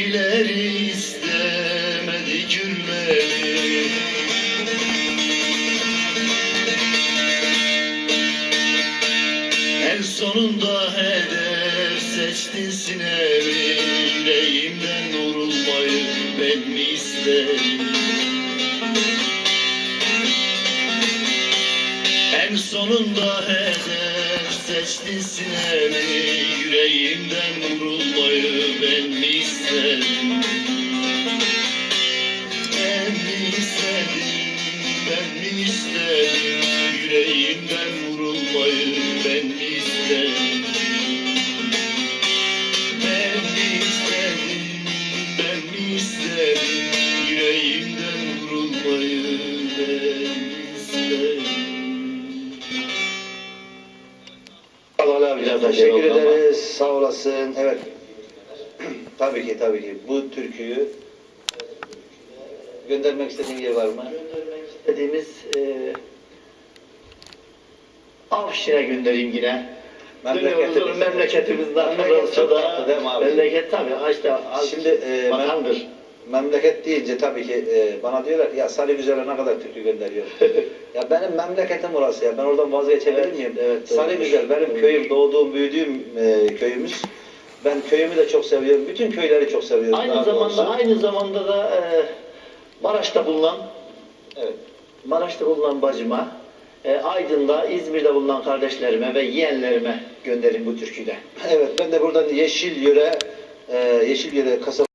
Sevgileri istemedi gülmemi En sonunda hedef seçtin sinemi Yüreğimden vurulmayı ben mi isterim? En sonunda hedef seçtin sinemi Yüreğimden vurulmayı Ben istedim, ben istedim Yüreğimden vurulmayı ben istedim Ben istedim, ben istedim Yüreğimden vurulmayı ben istedim Allah Biraz teşekkür ederiz. Sağ olasın. Evet. Tabii ki tabii ki. Bu türküyü göndermek istediğin yer var mı? Göndermek istediğimiz e, Avşin'e göndereyim yine. Memleketimiz. Memleketimizden. Memleket Memleket tabii. işte Şimdi e, bakandır. mem- memleket deyince tabii ki e, bana diyorlar ya Salih Güzel'e ne kadar türkü gönderiyor. ya benim memleketim orası ya. Ben oradan vazgeçebilir Evet, miyim? evet, Salih. Güzel benim köyüm, doğduğum, büyüdüğüm e, köyümüz. Ben köyümü de çok seviyorum. Bütün köyleri çok seviyorum. Aynı zamanda doğrusu. aynı zamanda da e, Maraş'ta bulunan Evet. Maraş'ta bulunan bacıma, e, Aydın'da, İzmir'de bulunan kardeşlerime ve yeğenlerime gönderin bu türküyü de. Evet ben de buradan Yeşil Yöre, e, Yeşil Yöre kasaba